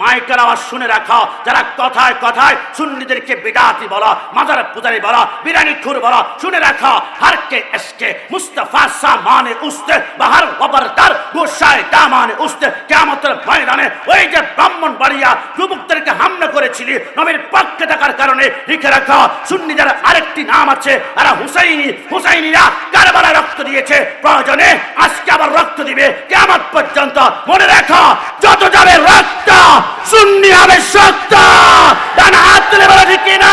মাইকের আওয়াজ শুনে রাখো, যারা কথায় কথায় সুন্নিদেরকে বিদাতি বলো, মাজার পূজারি বলো বিরানি খুর বলো, শুনে রাখো, হর কে এসকে, মুস্তাফা সামানে উস্তে, বাহার খবরদার গোসায় দামানে উস্তে কেমতের ময়দানে ওই যে ব্রাহ্মণ বাড়িয়া যুবকদেরকে হামলা করেছিলি, নবীর পক্ষে থাকার কারণে লিখে রাখো সুন্নি যারা আরেকটি নাম আছে এরা হুসাইনি, হুসাইনিরা কারবালায় রক্ত দিয়েছে, প্রয়োজনে আজকে আবার রক্ত দিবে কেমন পর্যন্ত মনে রাখো, যত যাবে রক্ত সুন্নি হবে সত্য। ডান হাত তুলে বলে ঠিক না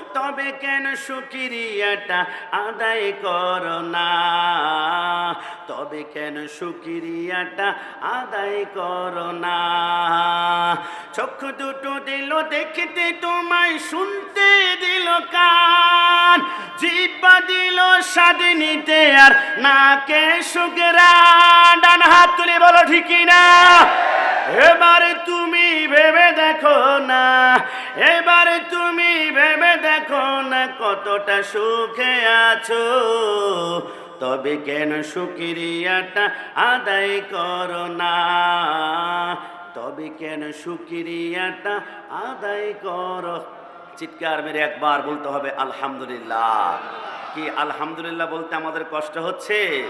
তবে কেন সুকিরিয়াটা আদায় করো না? তবে কেন সুকিরিয়াটা আদায় করো না? চক্ষু দুটো দিল দেখতে তোমায়, শুনতে দিল কান। জিব্বা দিল স্বাধীনিতে আর নাকে সুগরা ডান হাত তুলে বলো ঠিকই না এবারে তুমি ভেবে দেখো না। এবারে তুমি ভেবে দেখো না কতটা সুখে আছো। তবে কেন সুক্রিয়াটা আদায় করো না? তবে কেন সুক্রিয়াটা আদায় করো? চিৎকার মেরে একবার বলতে হবে, আলহামদুলিল্লাহ। কি আলহামদুলিল্লাহ বলতে আমাদের কষ্ট হচ্ছে?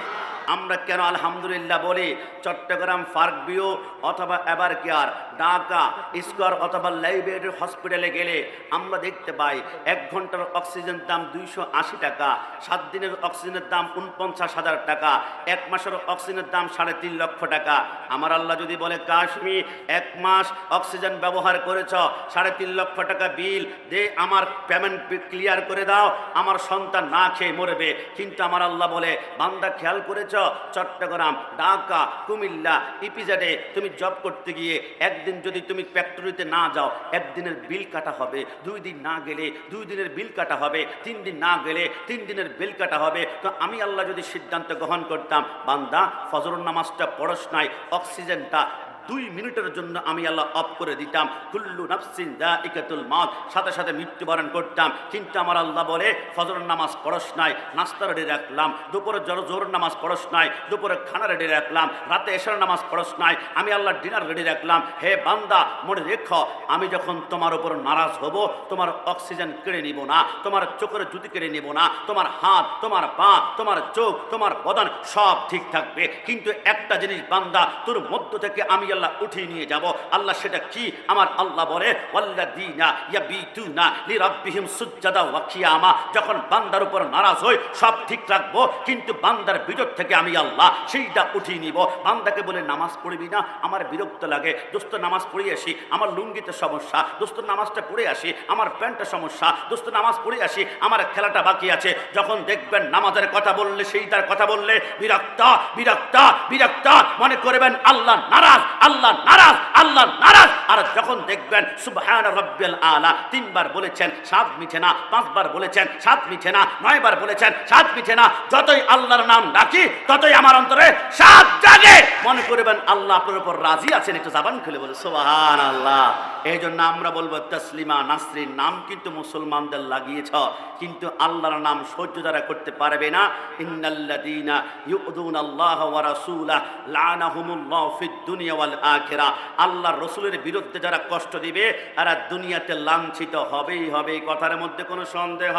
আমরা কেন আলহামদুলিল্লাহ বলি? চট্টগ্রাম ফার্কবিও অথবা এবার কেয়ার ঢাকা স্কোয়ার অথবা লাইব্রেরি হসপিটালে গেলে আমরা দেখতে পাই এক ঘণ্টার অক্সিজেন দাম দুইশো আশি টাকা, সাত দিনের অক্সিজেনের দাম উনপঞ্চাশ হাজার টাকা, এক মাসের অক্সিজেনের দাম সাড়ে তিন লক্ষ টাকা। আমার আল্লাহ যদি বলে কাশ্মী এক মাস অক্সিজেন ব্যবহার করেছ সাড়ে তিন লক্ষ টাকা বিল, দে আমার পেমেন্ট ক্লিয়ার করে দাও, আমার সন্তান না খেয়ে মরবে। কিন্তু আমার আল্লাহ বলে, বান্দা খেয়াল করেছ? চট্টগ্রাম, ঢাকা, কুমিল্লা, ইপিজেডে তুমি জব করতে গিয়ে একদিন যদি তুমি ফ্যাক্টরিতে না যাও, একদিনের বিল কাটা হবে। দুই দিন না গেলে, দুই দিনের বিল কাটা হবে। তিন দিন না গেলে, তিন দিনের বিল কাটা হবে। তো আমি আল্লাহ যদি সিদ্ধান্ত গ্রহণ করতাম, বান্দা ফজর নামাজটা পড়স নাই, অক্সিজেনটা দুই মিনিটের জন্য আমি আল্লাহ অফ করে দিতাম। কুল্লু নাফসিন দা ইকাতুল মাত সাথে সাথে মৃত্যুবরণ করতাম। কিন্তু আমার আল্লাহ বলে ফজর নামাজ পড়স নাই নাস্তা রেডি রাখলাম। দুপুরে জোর নামাজ পড়স নাই, দুপুরে খানা রেডি রাখলাম। রাতে এসার নামাজ পড়স নাই, আমি আল্লাহ ডিনার রেডি রাখলাম। হে বান্দা, মনে রেখো, আমি যখন তোমার উপর নারাজ হব, তোমার অক্সিজেন কেড়ে নিব না, তোমার চোখের জুতি কেড়ে নিব না, তোমার হাত, তোমার পা, তোমার চোখ, তোমার বদন সব ঠিক থাকবে। কিন্তু একটা জিনিস বান্দা, তোর মধ্য থেকে আমি আল্লাহ উঠিয়ে নিয়ে যাব। আল্লাহ সেটা কি? আমার আল্লাহ বলে, ওয়াল্লাযীনা ইয়াবিতুনা লিরাব্বিহিম সুজ্জাদা ওয়া কিয়ামা। যখন বান্দার উপর নারাজ হই, সব ঠিক রাখব, কিন্তু বান্দার বিরোধ থেকে আমি আল্লাহ সেইটা উঠিয়ে নিব। বান্দাকে বলে, নামাজ পড়বি না, আমার বিরক্ত লাগে। দোস্ত, নামাজ পড়ে আসি, আমার লুঙ্গিতে সমস্যা। দোস্ত, নামাজটা পড়ে আসি, আমার প্যান্টে সমস্যা। দোস্ত, নামাজ পড়ে আসি, আমার খেলাটা বাকি আছে। যখন দেখবেন নামাজের কথা বললে সেইটার কথা বললে, বিরক্ত বিরক্ত বিরক্ত। মনে করবেন, আল্লাহ নারাজ। আল্লাহ নারাজ আল্লাহ নারাজ। আর যখন দেখবেন সুবহান রব্বিল আলা, তিনবার বলেছেন সাত মিঠে না, পাঁচবার বলেছেন সাত মিঠে না, নয়বার বলেছেন সাত মিঠে না, যতই আল্লাহর নাম ডাকি, ততই আমার অন্তরে সাত জাগে। মনে করবেন আল্লাহ আপনার উপর রাজি আছেন, একটু জাবান খুলে বলে সুবহান আল্লাহ এই জন্য আমরা বলব, তসলিমা নাসরিন, নাম কিন্তু মুসলমানদের লাগিয়েছ, কিন্তু আল্লাহর নাম সহ্য যারা করতে পারবে না, ইন্নাল্লাযীনা ইউদুন আল্লাহ ওয়া রাসূলা লানাহুমুল্লাহ ফিদ দুনিয়া আখিরা, আল্লাহর রসুলের বিরুদ্ধে যারা কষ্ট দিবে, তারা দুনিয়াতে লাঞ্ছিত হবেই হবে। এই কথার মধ্যে কোনো সন্দেহ?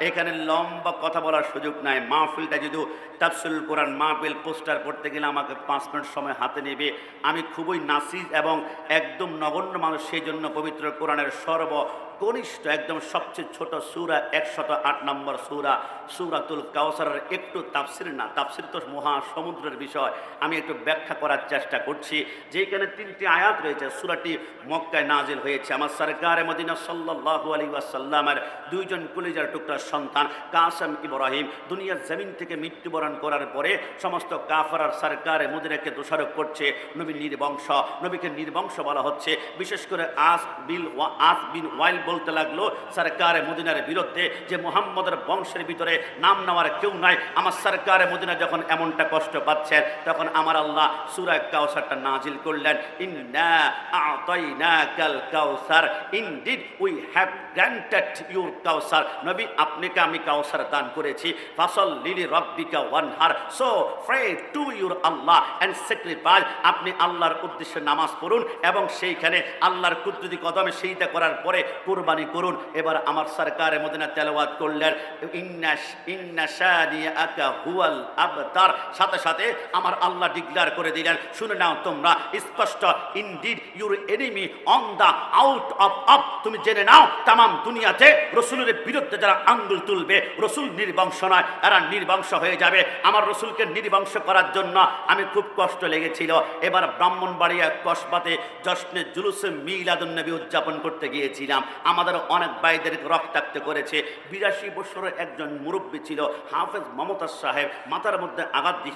এখানে লম্বা কথা বলার সুযোগ নাই। মাহফিলটা যদি তাফসিল কোরআন মাহফিল পোস্টার পড়তে গেলে আমাকে পাঁচ মিনিট সময় হাতে নেবে। আমি খুবই নাসিজ এবং একদম নগণ্য মানুষ, সেই জন্য পবিত্র কোরআনের সর্ব কনিষ্ঠ একদম সবচেয়ে ছোট সুরা, একশত আট নম্বর সুরা, সুরাতুল কাউসারের একটু তাফসির না, তাফসির তো মহা সমুদ্রের বিষয়। আমি একটু ব্যাখ্যা করার চেষ্টা করছি। যেখানে তিনটি আয়াত রয়েছে, সুরাটি মক্কায় নাজিল হয়েছে। আমার সরকারে মদিনা সাল্লাল্লাহু আলাইহি ওয়াসাল্লামের দুইজন কলিজার টুকরা সন্তান, কাসেম ইব্রাহিম, দুনিয়ার জমিন থেকে মৃত্যুবরণ করার পরে সমস্ত কাফারার সরকার মদিনাকে দোষারোপ করছে। নবী নির্বংশ, নবীকে নির্বংশ বলা হচ্ছে। বিশেষ করে আস বিল ওয়া, আস বিন ওয়াইল বলতে লাগল, সরকার মদিনার বিরুদ্ধে যে মোহাম্মদের বংশের ভিতরে নাম নেওয়ার কেউ নাই, আমার সরকার মদিনা যখন এমনটা কষ্ট পাচ্ছেন, তখন আমার আল্লাহ সুরা কাউসারটা নাজিল করলেন উই হ্যাভ গ্র্যান্টেড ইউর কাউসার নবী আপনাকে আমি কাউসার দান করেছি ফাসল লিলি রব্বিকা সো প্রে টু ইউর আল্লাহ অ্যান্ড আপনি আল্লাহর উদ্দেশ্যে নামাজ পড়ুন এবং সেইখানে আল্লাহর কুদরতি কদমে সেইটা করার পরে কুরবানি করুন। এবার আমার সরকারের মদিনা তেলাওয়াত করলেন আবতার। সাথে সাথে আমার আল্লাহ ডিক্লেয়ার করে দিলেন, শুনে নাও তোমরা, স্পষ্ট indeed your enemy on the out of of তুমি জেনে নাও, তামাম দুনিয়াতে রসুলের বিরুদ্ধে যারা আঙ্গুল তুলবে, রসুল নির্বংশ নয়, এরা নির্বংশ হয়ে যাবে। আমার রসুলকে নির্বংশ করার জন্য আমি খুব কষ্ট লেগেছিল। এবার ব্রাহ্মণবাড়িয়া কসবাতে জশ্নে জুলুসে মিলাদুন্নবী উদযাপন করতে গিয়েছিলাম। আমাদের অনেক ভাইদের রক্তাক্ত করেছে। বিরাশি বছরের একজন মুরব্বী ছিল হাফেজ মমতাজ সাহেব। মাথার মধ্যে আঘাত দি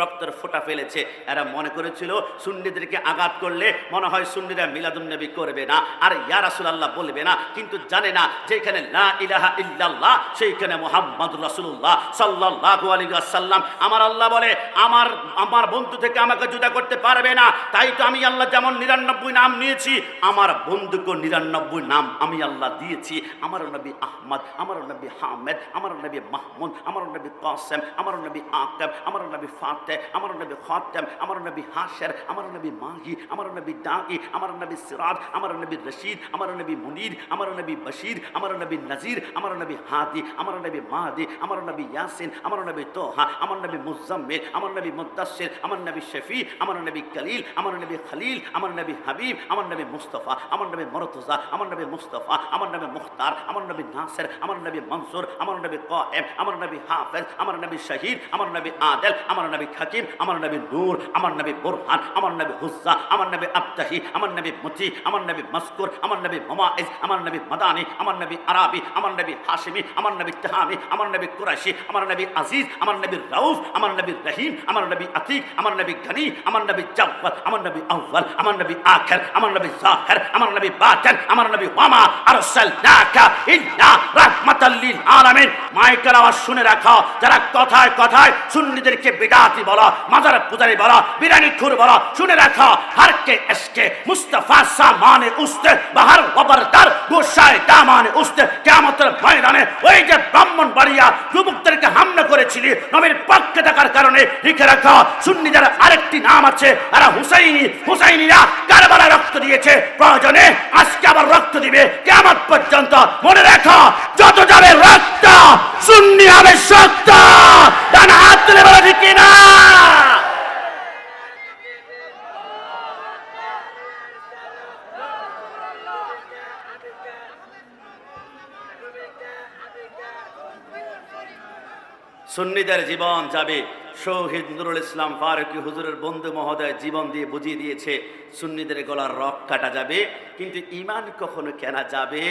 রক্তের ফোঁটা ফেলেছে। এরা মনে করেছিল সুন্নিদেরকে আঘাত করলে মনে হয় সুন্নিরা মিলাদুন্নবী করবে না। আর ইয়া রাসূলুল্লাহ বলবে না, কিন্তু জানে না যেখানে লা ইলাহা ইল্লাল্লাহ, সেইখানে মোহাম্মদ রাসূলুল্লাহ সাল্লাল্লাহু আলাইহি ওয়াসাল্লাম। আমার আল্লাহ বলে, আমার আমার বন্ধু থেকে আমাকে জুদা করতে পারবে না। তাই তো আমি আল্লাহ যেমন নিরানব্বই নাম নিয়েছি, আমার বন্ধুকে নিরানব্বই নাম আমি আল্লাহ দিয়েছি। আমার নবী আহমদ, আমার নবী হামেদ, আমার নবী মাহমুদ, আমার নবী কাসেম, আমার নবী আকেব, আমার নবী ফাতে আমার নবী খাতেম আমার নবী হাশের আমার নবী মাহি আমার নবী দাগি আমার নবী সিরাজ আমার নবী রশিদ আমার নবী মুনির আমার নবী বশির আমার নবী নজির আমার নবী হাদি আমার নবী মাহাদি আমার নবী ইয়াসিন আমার নবী তোহা আমার নবী মুজাম্মিল আমার নবী মুদাসির আমার নবী শফি আমার নবী কলিল আমার নবী খলিল আমার নবী হাবিব আমার নবী মুস্তফা আমার নবী মরতুজা আমার নবী মুস্তফা আমার নবী মুখতার আমার নবী নাসের আমার নবী মনসুর আমার নবী কায়েম আমার নবী হাফেজ আমার নবী শহীদ আমার নবী আদেল আমার নবী হাকিম আমার নবী নূর আমার নবী বুরহান আমার নবী হুজ্জা আমার নবী আবতাহি আমার নবী মতি আমার নবী মস্কুর আমার নবী মমাইজ আমার নবী মাদানি আমার নবী আরাবি আমার নবী হাশিমি আমার নবী তাহামি আমার নবী কুরাশি আমার নবী আজিজ আমার নবী রাউফ আমার নবী রহিম আমার নবী আতিক আমার নবী গনি আমার নবী জাব্বার আমার নবী আউ্বাল আমার নবী আখের আমার নবী জাহের আমার নবী বাতেন আমার নবী ওয়ামা আরসালনাকা ইল্লা রাহমাতাল লিল আলামিন মাইকের আওয়াজ শুনে রাখো যারা কথায় কথায় সুন্নিদেরকে বিদাতি বলো, মাজার পূজারি বলো বিরানি খুর বলো, শুনে রাখা রাখো হারকে এসকে, মুস্তাফা সামানে উস্তে, বাহার ওবরদার গোসায় দামানে উস্তে, কিয়ামতের ময়দানে ওই যে ব্রাহ্মণ বাড়িয়া যুবকদেরকে হামলা করেছিলি, নবীর পক্ষে থাকার কারণে লিখে রাখো, সুন্নিদের আরেকটি নাম আছে, এরা হুসাইনি, হুসাইনিরা কারবালা রক্ত দিয়েছে, প্রয়োজনে আজকে আবার রক্ত দিবে কেমন পর্যন্ত মনে রাখো, যত যাবে রক্ত, সুন্নি হবে সত্য ডান হাত তুলে বলে, ঠিক না সুন্নিদের জীবন যাবে। শহীদ নুরুল ইসলাম ফারুকি হুজুরের বন্ধু মহোদয় জীবন দিয়ে বুঝিয়ে দিয়েছে, সুন্নিদের গলার রক কাটা যাবে, কিন্তু ইমান কখনো কেনা যাবে?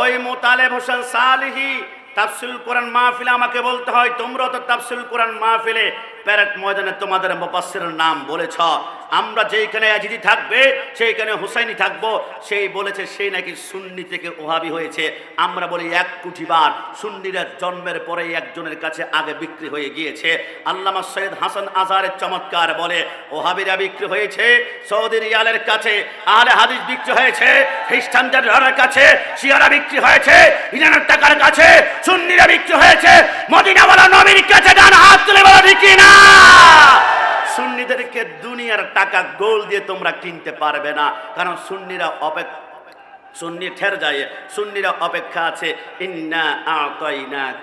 ওই মোতালেব হোসেন সালিহি, তাফসিল কোরআন মাহফিলে আমাকে বলতে হয় তোমরা তো তাফসিল কোরআন মাহফিলে প্যারেড ময়দানে তোমাদের মুপাসসির নাম বলেছ। আমরা যেইখানে আজিদি থাকবে, সেইখানে হুসাইনি থাকব। সেই বলেছে সেই নাকি সুন্নি থেকে ওহাবি হয়েছে। আমরা বলি, এক কুঠিবার সুন্নিরা জন্মের পরে একজনের কাছে আগে বিক্রি হয়ে গিয়েছে। আল্লামা সৈয়দ হাসান আজহারের চমৎকার বলে, ওহাবিরা বিক্রি হয়েছে সৌদি রিয়ালের কাছে, আহলে হাদিস বিক্রি হয়েছে খ্রিস্টানদের কাছে, শিয়ারা বিক্রি হয়েছে, ইরানের টাকার কাছে, সুন্নিরা বিক্রি হয়েছে, মদিনাওয়ালা নবীর কাছে ডান হাত তুলে বলা, ঠিক না সুন্নিদেরকে দুনিয়ার টাকা গোল দিয়ে তোমরা কিনতে পারবে না। কারণ সুন্নিরা অপেক্ষা সুন্নি ঠের যায়, সুন্নিরা অপেক্ষা আছে, ইন্না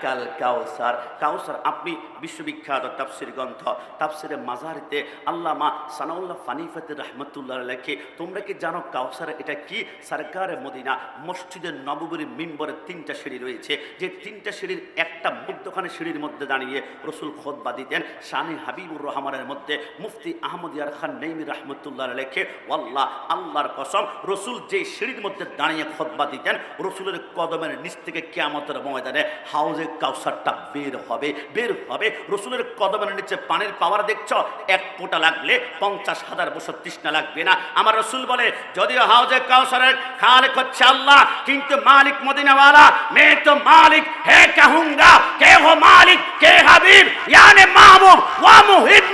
কাল কাউসার। কাউসার আপনি বিশ্ববিখ্যাত তাফসির গ্রন্থ, তাফসিরে মাজারিতে আল্লামা সানাউল্লাহ ফানিফাতে রহমতুল্লাহ লেখে, তোমরা কি জানো কাউসার এটা কি? সরকারে মদিনা মসজিদের নববীর মিম্বরের তিনটা সিঁড়ি রয়েছে, যে তিনটা সিঁড়ির একটা মধ্যখানে সিঁড়ির মধ্যে দাঁড়িয়ে রসুল খোদবা দিতেন, শানি হাবিবুর রহমানের মধ্যে মুফতি আহমদ ইয়ার খান নেইমি রহমতুল্লাহ লেখে, ওয়াল্লাহ, আল্লাহর কসম, রসুল যে সিঁড়ির মধ্যে দাঁড়িয়ে খোদবা দিতেন। রসুলের কদমের নিচ থেকে কেয়ামতের ময়দানে হাউজে কাউসারটা বের হবে বের হবে। রসুলের কদমের নিচে পানির পাওয়ার দেখছ? এক ফোঁটা লাগলে পঞ্চাশ হাজার বছর তৃষ্ণা লাগবে না। আমার রসুল বলে, যদিও হাউজে কাউসারের খালেক হচ্ছে আল্লাহ, কিন্তু মালিক মদিনাওয়ালা মে তো মালিক, হে কাহুঙ্গা কে হো মালিক, কে হাবিব, ইয়ানে মাহবুব, ওয়া মুহিব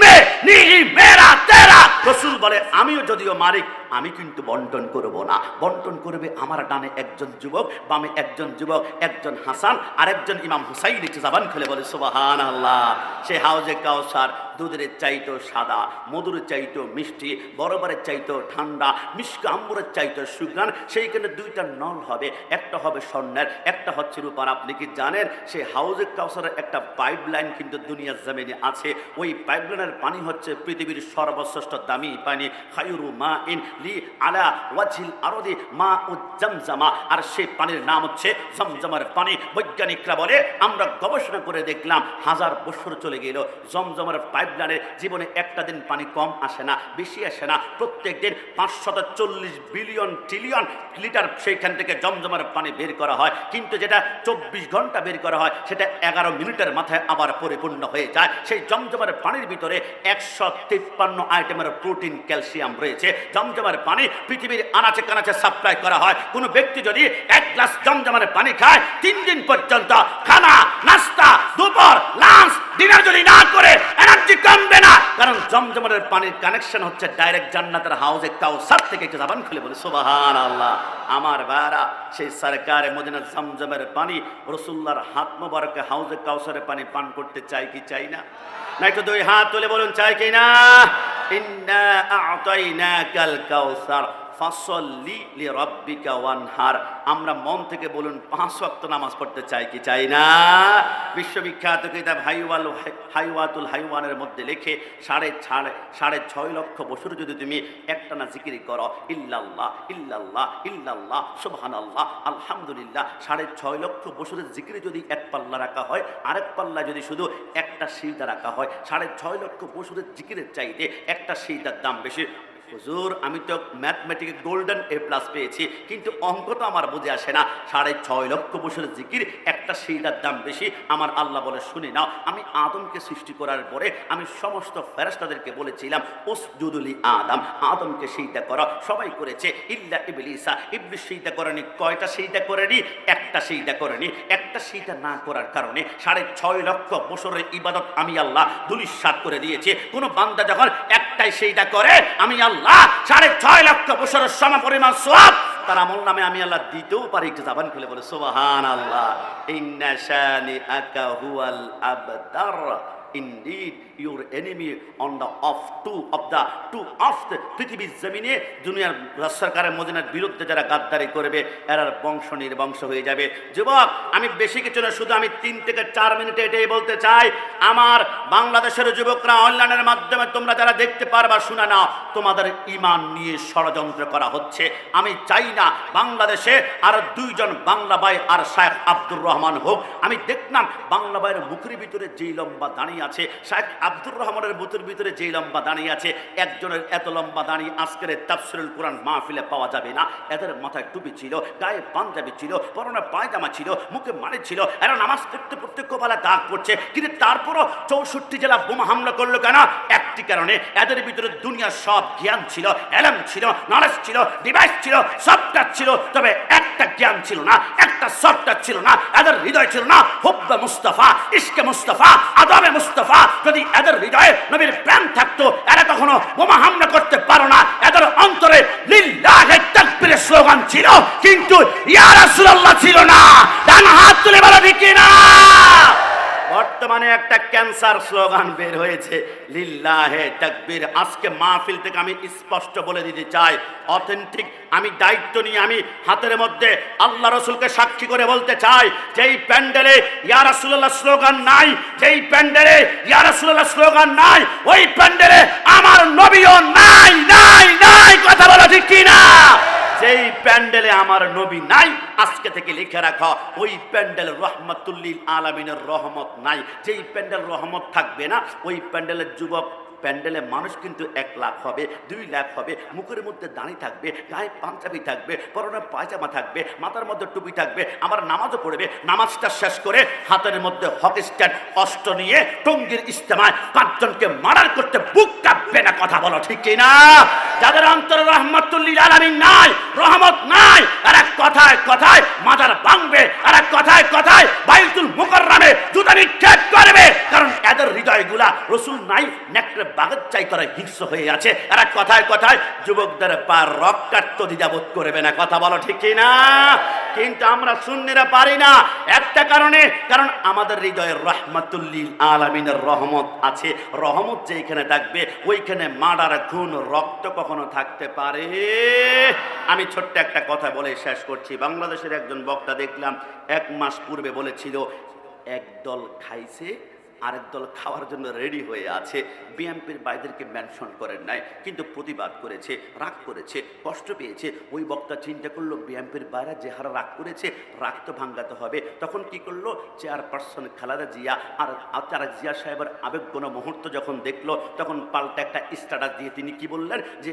নিহি মেরা তেরা। রসুল বলে, আমিও যদিও মালিক, আমি কিন্তু বন্টন করব না। বন্টন করবে আমার ডানে একজন যুবক, বামে একজন যুবক, একজন হাসান আর একজন ইমাম হুসাইন একটু জাবান খুলে বলে সুবাহান আল্লাহ সে হাউজে কাউসার, দুধের চাইতো সাদা, মধুর চাইতো মিষ্টি, বরবরের চাইতো ঠান্ডা মিষ্ক আম্বরের চাইতো সুগ্রান সেইখানে দুইটা নল হবে, একটা হবে স্বর্ণের, একটা হচ্ছে রূপার। আপনি কি জানেন সেই হাউজে কাউসারের একটা পাইপ লাইন কিন্তু দুনিয়ার জমিনে আছে। ওই পাইপ লাইনের পানি হচ্ছে পৃথিবীর সর্বশ্রেষ্ঠ দামি পানি। খায়ুরু মা ইন লি আলা ওয়াজিল আরদি মা ও জমজমা, আর সেই পানির নাম হচ্ছে জমজমার পানি। বৈজ্ঞানিকরা বলে, আমরা গবেষণা করে দেখলাম, হাজার বছর চলে গেল, জমজমার পাইপলাইনের জীবনে একটা দিন পানি কম আসে না, বেশি আসে না। প্রত্যেক দিন পাঁচশত চল্লিশ বিলিয়ন ট্রিলিয়ন লিটার সেইখান থেকে জমজমার পানি বের করা হয়। কিন্তু যেটা চব্বিশ ঘণ্টা বের করা হয়, সেটা এগারো মিনিটের মাথায় আবার পরিপূর্ণ হয়ে যায়। সেই জমজমার পানির ভিতরে একশো তিপ্পান্ন আইটেমের প্রোটিন ক্যালসিয়াম রয়েছে। জমজমার পানি পৃথিবীর আনাচে কানাচে সাপ্লাই করা হয়। কোনো ব্যক্তি যদি এক গ্লাস জমজমার পানি খায়, তিন দিন পর্যন্ত খানা, নাস্তা, দুপুর লাঞ্চ ডিনার যদি না করে এনার্জি কমবে না। কারণ জমজমার পানির কানেকশন হচ্ছে ডাইরেক্ট জান্নাতের হাউসে কাউসার থেকে একটু জাবান খুলে বলে সুবাহান আল্লাহ আমার ভাইরা, সেই সরকারে মদিনা জমজমের পানি রসুল্লার হাত মোবারকে হাউজে কাউসারের পানি পান করতে চাই কি চাই না? না একটু দুই হাত তুলে বলুন চাই কি না? ইন্না আতাইনাকাল কাউসার। ফাসল্লি লি রব্বিকা ওয়ানহার। আমরা মন থেকে বলুন, পাঁচ ওয়াক্ত নামাজ পড়তে চাই কি চাই না? বিশ্ববিখ্যাত কিতাব হাইওয়াল হাইওয়াতুল হাইওয়ানের মধ্যে লিখে, সাড়ে সাড়ে সাড়ে ছয় লক্ষ বছর যদি তুমি একটানা জিকিরি করো, ইল্লাল্লাহ ইল্লাল্লাহ ইল্লাল্লাহ, সুবহানাল্লাহ, আলহামদুলিল্লাহ, সাড়ে ছয় লক্ষ বছরের জিকিরে যদি এক পাল্লা রাখা হয়, আরেক পাল্লা যদি শুধু একটা সিজদা রাখা হয়, সাড়ে ছয় লক্ষ বছরের জিকিরের চাইতে একটা সিজদার দাম বেশি। হুজুর, আমি তো ম্যাথমেটিকে গোল্ডেন এ প্লাস পেয়েছি, কিন্তু অঙ্ক তো আমার বুঝে আসে না। সাড়ে ছয় লক্ষ বছরের জিকির, একটা সেইটার দাম বেশি, আমার আল্লাহ বলে, শুনে নাও, আমি আদমকে সৃষ্টি করার পরে আমি সমস্ত ফেরেস্তাদেরকে বলেছিলাম ওস জুদুলি আদম, আদমকে সেইটা করো। সবাই করেছে, ইল্লা ইবলিসা, ইবলিস সেইটা করেনি, কয়টা সেইটা করেনি? একটা সেইটা করেনি, একটা সেইটা না করার কারণে সাড়ে ছয় লক্ষ বছরের ইবাদত আমি আল্লাহ দুলিশাত করে দিয়েছে। কোনো বান্দা যখন একটাই সেইটা করে, আমি আল্লাহ সাড়ে ছয় লক্ষ বছরের সম পরিমাণ সব তার আমল নামে আমি আল্লাহ দিতেও পারি, একটু জাবান খুলে বলে সোবাহান আল্লাহ ইন্নাশানি আকা হুয়াল আবদার Indeed, your enemy on the off two of the two of the পৃথিবীর জমিনে দুনিয়ার সরকারের মদিনার বিরুদ্ধে যারা গাদ্দারি করবে এরার বংশ নির্বংশ হয়ে যাবে যুবক আমি বেশি কিছু না শুধু আমি তিন থেকে চার মিনিটে এটাই বলতে চাই আমার বাংলাদেশের যুবকরা অনলাইনের মাধ্যমে তোমরা যারা দেখতে পারবা শুনে না তোমাদের ইমান নিয়ে ষড়যন্ত্র করা হচ্ছে আমি চাই না বাংলাদেশে আর দুইজন বাংলা ভাই আর শায়েখ আব্দুর রহমান হোক আমি দেখলাম বাংলা ভাইয়ের মুখের ভিতরে যেই লম্বা দাঁড়িয়ে আছে। শায়েখ আব্দুর রহমানের বুথের ভিতরে যেই লম্বা দাঁড়িয়ে আছে, একজনের এত লম্বা দাঁড়িয়ে আজকের তাফসিরুল কোরআন মাহফিলে পাওয়া যাবে না। এদের মাথায় টুপি ছিল, গায়ে পাঞ্জাবি ছিল, পরনে পায়জামা ছিল, মুখে মানে ছিল, এরা নামাজ পড়তে পড়তে কপালে দাগ পড়ছে। কিন্তু তারপরও চৌষট্টি জেলা বোমা হামলা করল কেন? একটি কারণে এদের ভিতরে দুনিয়ার সব জ্ঞান ছিল, এলাম ছিল নলেজ ছিল ডিভাইস ছিল সবটা ছিল, তবে একটা জ্ঞান ছিল না, একটা সবটা ছিল না, এদের হৃদয় ছিল না, হুব্বে মুস্তফা, ইশকে মুস্তফা, আদবে মুস্তফা। যদি এদের হৃদয়ে নবীর প্রেম থাকতো, এরা কখনো বোমা হামলা করতে পারো না। এদের অন্তরে স্লোগান ছিল, কিন্তু ইয়া রাসূলুল্লাহ ছিল না। ডান হাত তুলে বলো, ঠিক না ক্যান্সার স্লোগান বের হয়েছে, লিল্লাহে তাকবীর। আজকে মাহফিল থেকে আমি স্পষ্ট বলে দিতে চাই, অথেন্টিক। আমি দায়িত্ব নিয়ে আমি হাতের মধ্যে আল্লাহ রসুলকে সাক্ষী করে বলতে চাই, যেই প্যান্ডেলে ইয়া রাসূলুল্লাহ স্লোগান নাই, যেই প্যান্ডেলে ইয়া রাসূলুল্লাহ স্লোগান নাই, ওই প্যান্ডেলে আমার নবীও নাই নাই নাই, কথা বলো ঠিক কি না যেই প্যান্ডেলে আমার নবী নাই, আজকে থেকে লিখে রাখো, ওই প্যান্ডেল রহমতুল্লিল আলমিনের রহমত নাই। যেই প্যান্ডেল রহমত থাকবে না, ওই প্যান্ডেলের যুবক প্যান্ডেলে মানুষ কিন্তু এক লাখ হবে, দুই লাখ হবে, মুখের মধ্যে দাঁড়িয়ে থাকবে, গায়ে পাঞ্জাবি থাকবে, পরনে পায়জামা থাকবে, মাথার মধ্যে টুপি থাকবে আমার নামাজও পড়বে, নামাজটা শেষ করে হাতের মধ্যে হকি স্ট্যান্ড, অস্ত্র নিয়ে টঙ্গির ইস্তেমায় পাঁচজনকে মার্ডার করতে বুক কাঁপবে না, কথা বলো ঠিক কি না যাদের অন্তরে রহমতুল্লিল আলামিন নাই, রহমত নাই আর এক কথায় কথায় মাজার ভাঙবে আর এক কথায় কথায় বাইতুল মুকাররামে জুতা নিক্ষেপ করবে। কারণ এদের হৃদয়গুলা রসুল নাই, নেকড়ে বাগের চাই করে হিংস্র হয়ে আছে। আর এক কথায় কথায় যুবকদের পার রক্তাক্ত দ্বিধাবোধ করবে না, কথা বলো ঠিক কি না কিন্তু আমরা শূন্যরা পারি না। একটা কারণে, কারণ আমাদের হৃদয়ের রহমাতুল্লিল আলামিনের রহমত আছে। রহমত যেখানে থাকবে, ওইখানে মার্ডার, খুন, রক্ত কখনো থাকতে পারে? আমি ছোট্ট একটা কথা বলে শেষ করছি। বাংলাদেশের একজন বক্তা দেখলাম, এক মাস পূর্বে বলেছিল, একদল খাইছে আরেক দল খাওয়ার জন্য রেডি হয়ে আছে। বিএমপির বাইদেরকে মেনশন করেন নাই, কিন্তু প্রতিবাদ করেছে, রাগ করেছে, কষ্ট পেয়েছে। ওই বক্তা চিন্তা করল বিএমপির বাইরে যে হারা রাগ করেছে, রাগ তো ভাঙ্গাতে হবে। তখন কি করল? চেয়ারপারসন খালাদা জিয়া আর তারা জিয়া সাহেবের আবেগগণ মুহূর্ত যখন দেখল, তখন পাল্টা একটা স্ট্যাটাস দিয়ে তিনি কি বললেন? যে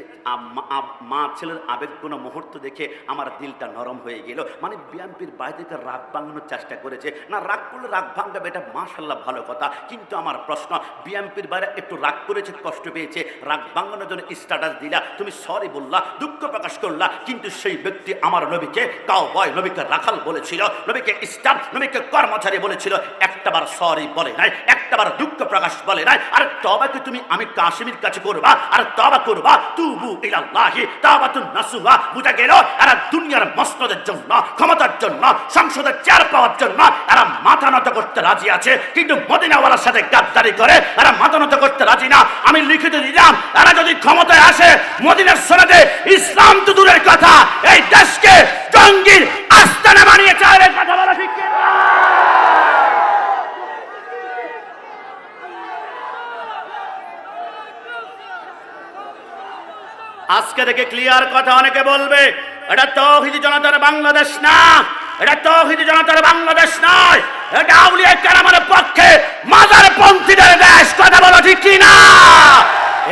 মা ছেলের আবেগগণ মুহূর্ত দেখে আমার দিলটা নরম হয়ে গেল। মানে বিএমপির বাইরেকে রাগ ভাঙানোর চেষ্টা করেছে। না, রাগ করলে রাগ ভাঙবে, এটা মাশাল্লাহ ভালো কথা। কিন্তু আমার প্রশ্ন বিএমপির বাইরে একটু রাগ করেছে, কষ্ট পেয়েছে, রাগ ভাঙানোর জন্য স্ট্যাটাস দিলা, তুমি সরি বললা, দুঃখ প্রকাশ করলা, কিন্তু সেই ব্যক্তি আমার নবীকে কাউ বয় নবীকে রাখাল বলেছিল, নবীকে স্টাফ নবীকে কর্মচারী বলেছিল একটাবার সরি বলে নাই একটাবার দুঃখ প্রকাশ বলে নাই, আর তবাকে তুমি আমি কাশ্মীর কাছে করবা, আর তবা করবা, তুবু ইলাল্লাহি, তাবাতুন নাসুহা, বুঝা গেল, এরা দুনিয়ার মসনদের জন্য, ক্ষমতার জন্য, সংসদের চেয়ার পাওয়ার জন্য, এরা মাথা নত করতে রাজি আছে, কিন্তু মদিনাওয়ালার সাথে গাদ্দারি করে, এরা মাথা নত করতে রাজি না আমি লিখিত দিলাম, এরা যদি ক্ষমতায় আসে, মদিনার সনদে ইসলাম তো দূরের কথা, এই দেশকে জঙ্গির আস্তানা বানিয়ে চাইবে কথা বলা ঠিক? আজকে থেকে ক্লিয়ার কথা অনেকে বলবে, এটা তৌহিদি জনতার বাংলাদেশ না এটা তহিদ জনতার বাংলাদেশ নয়। এটা আউলিয়া কারামের পক্ষে মাজার পন্থীদের দেশ। কথা বলো ঠিক কি না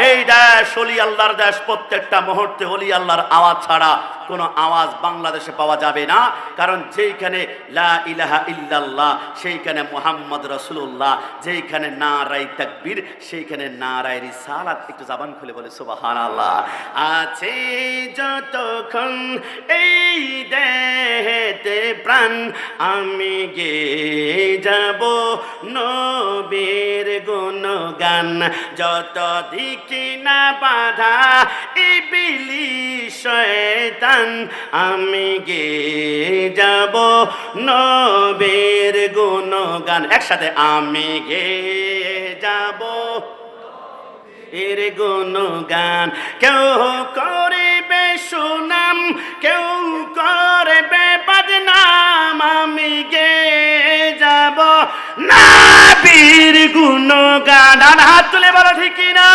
এই দেশ অলি আল্লাহর দেশ। প্রত্যেকটা মুহূর্তে অলি আল্লাহর আওয়াজ ছাড়া কোনো আওয়াজ বাংলাদেশে পাওয়া যাবে না। কারণ যেইখানে লা ইলাহা ইল্লাল্লাহ, সেইখানে মোহাম্মদ রসুল্লাহ যেইখানে না রাই তাকবীর, সেইখানে না রায় রিসালাত। একটু জাবান খুলে বলে সুবাহান আল্লাহ আছে যতক্ষণ এই দেহেতে প্রাণ, আমি গে যাব নবীর গুণগান। যত দিকে না বাধা ইবিলি শয়তান আমি গে যাব নবীর গুণগান। একসাথে, আমি গে যাব এর গুণগান। কেউ করবে সুনাম, কেউ করবে বদনাম। আমি গে যাব না বীর গুণগান হাত তুলে বলো, ঠিক না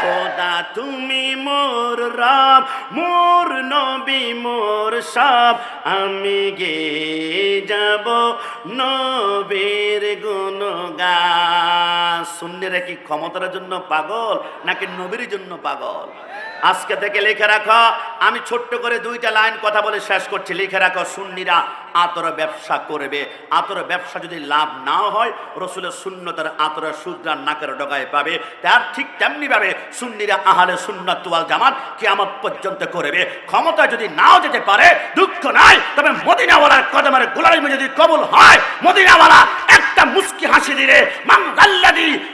খোদা, তুমি মোর রব, মোর নবী, মোর সব। আমি গে যাব নবীর গুণগান। শূন্যেরা কি ক্ষমতার জন্য পাগল, নাকি নবীর জন্য পাগল? আজকে থেকে লিখে রাখো, আমি ছোট্ট করে দুইটা লাইন কথা বলে শেষ করছি। লিখে রাখো, সুন্নিরা আতর ব্যবসা করবে। আতর ব্যবসা যদি লাভ নাও হয়, রসুলের শূন্যতার আতর সুদ্রার নাকের ডগায় পাবে। তার ঠিক তেমনি ভাবে সুন্নিরা আহারে সুন্নাত ওয়াল জামাত কিয়ামত পর্যন্ত করবে। ক্ষমতা যদি নাও যেতে পারে, দুঃখ নাই, তবে মদিনাওয়ালার কদমের গোলামি যদি কবুল হয়, মদিনাওয়ালা একটা মুস্কি হাসি দিলে, মান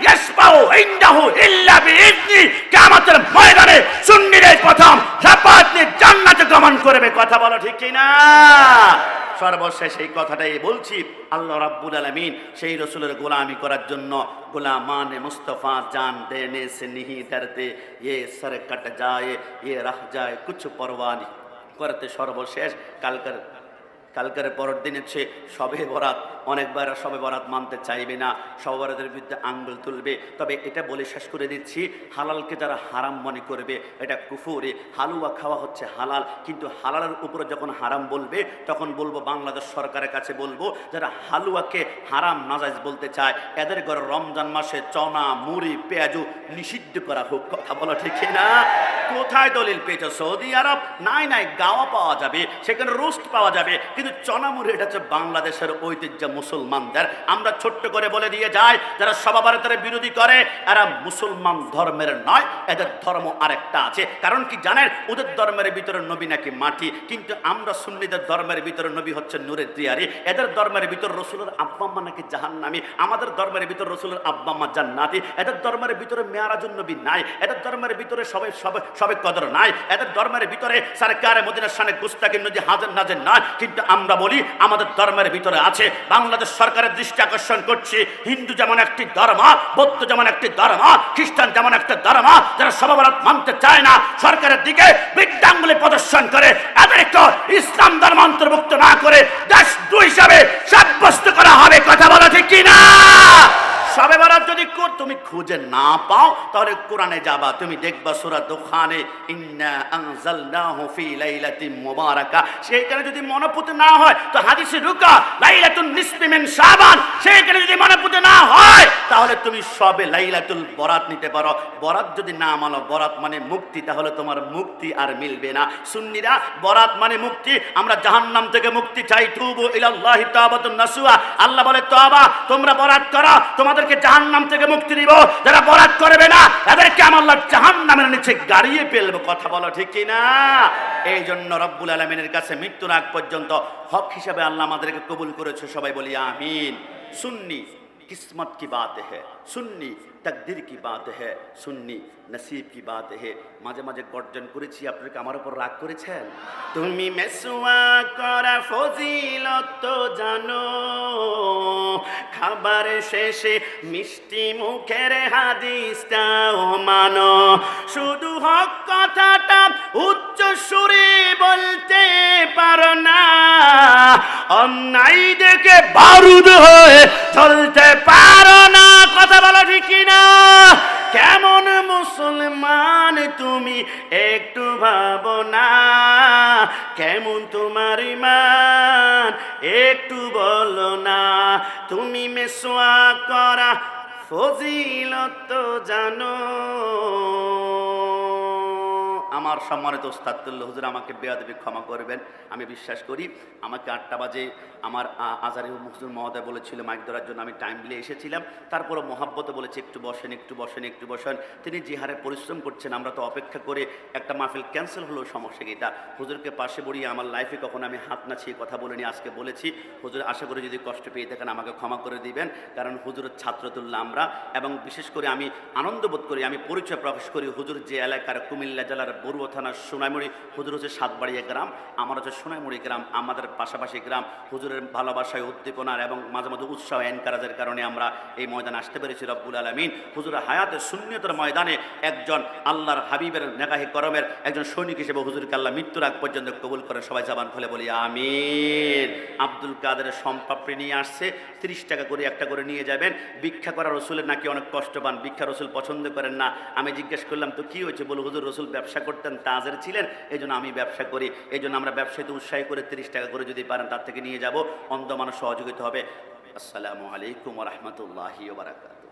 ইয়াসবাউ ইনদাহু ইল্লা বিইذনি কিয়ামতের ময়দানে সুন্নিরে প্রথম জান্নাতে গমন করবে। কথা বলো ঠিক কি না সর্বশেষ এই কথাটাই বলছি, আল্লাহ রাব্বুল আলমিন সেই রসুলের গোলামি করার জন্য গোলামানে মুস্তফা জান দেনে সে নিহি দরতে এ সর কট যায়, এ রাহ যায়, কিছু পরবানি করতে সর্বশেষ, কালকার, কালকের পরের দিনের সে সবে বরাত। অনেকবার সবে বরাত মানতে চাইবে না সবে বরাতের বিরুদ্ধে আঙ্গুল তুলবে। তবে এটা বলে শেষ করে দিচ্ছি, হালালকে যারা হারাম মনে করবে, এটা কুফুরে। হালুয়া খাওয়া হচ্ছে হালাল, কিন্তু হালালের উপরে যখন হারাম বলবে, তখন বলব বাংলাদেশ সরকারের কাছে বলব, যারা হালুয়াকে হারাম, নাজাইজ বলতে চায়, এদের ঘরে রমজান মাসে চনা, মুড়ি, পেঁয়াজু নিষিদ্ধ করা হোক, কথা বলা ঠিক না কোথায় দলিল পেয়েছে? সৌদি আরব? নাই নাই, গাওয়া পাওয়া যাবে, সেখানে রোস্ট পাওয়া যাবে, কিন্তু চনা, মুড়ি, এটা হচ্ছে বাংলাদেশের ঐতিহ্য মুসলমানদের। আমরা ছোট্ট করে বলে দিয়ে যাই, যারা সবাভারতের বিরোধী করে, এরা মুসলমান ধর্মের নয়, এদের ধর্ম আরেকটা আছে। কারণ কি জানেন, ওদের ধর্মের ভিতরে নবী নাকি মাটি, কিন্তু আমরা সুন্নিদের ধর্মের ভিতরে নবী হচ্ছে নূরের দিয়ারি। এদের ধর্মের ভিতর রসুলের আব্বা আম্মা নাকি জাহান্নামি, আমাদের ধর্মের ভিতর রসুলের আব্বা আম্মা জান্নাতি। এদের ধর্মের ভিতরে মেয়ারাজুন নবী নাই, এদের ধর্মের ভিতরে সবে সবে সবে কদর নাই, এদের ধর্মের ভিতরে সরকারে মদিনার সানে গুস্তাকি নদী হাজার নাজের নয় কিন্তু আমরা বলি, আমাদের ধর্মের ভিতরে আছে। বাংলাদেশ সরকারের দৃষ্টি আকর্ষণ করছি। হিন্দু যেমন একটি ধর্ম, বৌদ্ধ যেমন একটি ধর্ম, খ্রিস্টান যেমন একটা ধর্ম, যারা সবাবরাত মানতে চায় না, সরকারের দিকে বিদ্যাঙ্গুলি প্রদর্শন করে, এদেরকে ইসলাম ধর্ম অন্তর্ভুক্ত না করে দেশ হিসাবে সাব্যস্ত করা হবে। কথা বলা ঠিক কিনা? সবে বরাত যদি তুমি খুঁজে না পাও, তাহলে কোরআনে যাবা। তুমি দেখবা সূরা দোকানে সেইখানে যদি না হয়, তো হাদিসে রুকা মিন শাবান। সেইখানে যদি না হয়, তাহলে তুমি সবে লাইলাতুল বরাত নিতে পারো। বরাত যদি না মানো, বরাত মানে মুক্তি, তাহলে তোমার মুক্তি আর মিলবে না। সুন্নিরা, বরাত মানে মুক্তি, আমরা জাহান্নাম থেকে মুক্তি চাই। তুবু ইলাল্লাহি তাওবাতুন নাসুয়া আল্লাহ বলে, তওবা, তোমরা বরাত করো তোমাদেরকে জাহান্নাম থেকে মুক্তি দিব। যারা বরাদ করবে না, তাদেরকে আমার জাহান নামের নিচে গাড়িয়ে ফেলব। কথা বলো ঠিক না? এই জন্য রব্বুল আলমিনের কাছে মৃত্যুর আগ পর্যন্ত হক হিসাবে আল্লাহ আমাদেরকে কবুল করেছে। সবাই বলি, আমিন। সুন্নি, কিসমত কি বাত है সুন্নি তকদির কি বাত है সুন্নি নসিব কি বাত है মাঝে মাঝে গর্জন করেছি আপনারা কি আমার উপর রাগ করেছেন? তুমি মেসুয়া করা ফজিলত জানো, খাবার শেষে মিষ্টি মুখের হাদিসটাও মানো। শুধু হক কথাটা উচ্চ সুরে বলতে পারো না অন্যায় দেখে বারুদ হয়ে চলতে পারো না। কথা বলো ঠিক না কেমন মুসলমান তুমি একটু ভাবো না? কেমন তোমার ইমান একটু বলো না? তুমি মেসোয়া করা ফজিলত জানো। আমার সম্মানিত ওস্তাদুল্লাহ হুজুর আমাকে বেয়াদবি ক্ষমা করবেন। আমি বিশ্বাস করি, আমাকে আটটা বাজে আমার আজারি হুজুর মহোদয় বলেছিল, মাইক ধরার জন্য আমি টাইম দিলে এসেছিলাম। তারপরে মহাব্বতে বলেছে, একটু বসেন একটু বসেন একটু বসেন। তিনি যে হারে পরিশ্রম করছেন, আমরা তো অপেক্ষা করে একটা মাহফিল ক্যান্সেল হলো সমস্যা এটা? হুজুরকে পাশে বড়িয়ে আমার লাইফে কখনো আমি হাত নাছিয়ে কথা বলিনি, আজকে বলেছি। হুজুর, আশা করি যদি কষ্ট পেয়ে থাকেন, আমাকে ক্ষমা করে দিবেন। কারণ হুজুরের ছাত্র ছাত্রতুল্লাহ আমরা। এবং বিশেষ করে আমি আনন্দ বোধ করি, আমি পরিচয় প্রকাশ করি, হুজুর যে এলাকার কুমিল্লা জেলার বড়ুয়া থানার সোনাইমুড়ি, হুজুর হচ্ছে সাতবাড়িয়া গ্রাম, আমার হচ্ছে সোনাইমুড়ি গ্রাম, আমাদের পাশাপাশি গ্রাম। হুজুরের ভালোবাসায় উদ্দীপনার এবং মাঝে মাঝে উৎসাহ এনকারাজের কারণে আমরা এই ময়দানে আসতে পেরেছি রব্বুল আলমিন। হুজুরের হায়াতের শূন্যতার ময়দানে একজন আল্লাহর হাবিবের নেগাহি করমের একজন সৈনিক হিসেবে হুজুরকে আল্লাহ মৃত্যুর আগ পর্যন্ত কবুল করে সবাই জাবান খুলে বলি আমির আব্দুল কাদের সম্পাপড়ি নিয়ে আসছে, তিরিশ টাকা করে একটা করে নিয়ে যাবেন। ভিক্ষা করা রসুলের নাকি অনেক কষ্ট পান, ভিক্ষা রসুল পছন্দ করেন না। আমি জিজ্ঞেস করলাম, তো কি হয়েছে? বলো হুজুর, রসুল ব্যবসা করতেন তাজের ছিলেন এই আমি ব্যবসা করি এই আমরা ব্যবসায়ীতে উৎসাহী করে তিরিশ টাকা করে যদি পারেন তার থেকে নিয়ে যাব, অন্ধ মানুষ সহযোগিতা হবে। আসসালামু আলাইকুম রহমতুল্লাহি বারাকাতু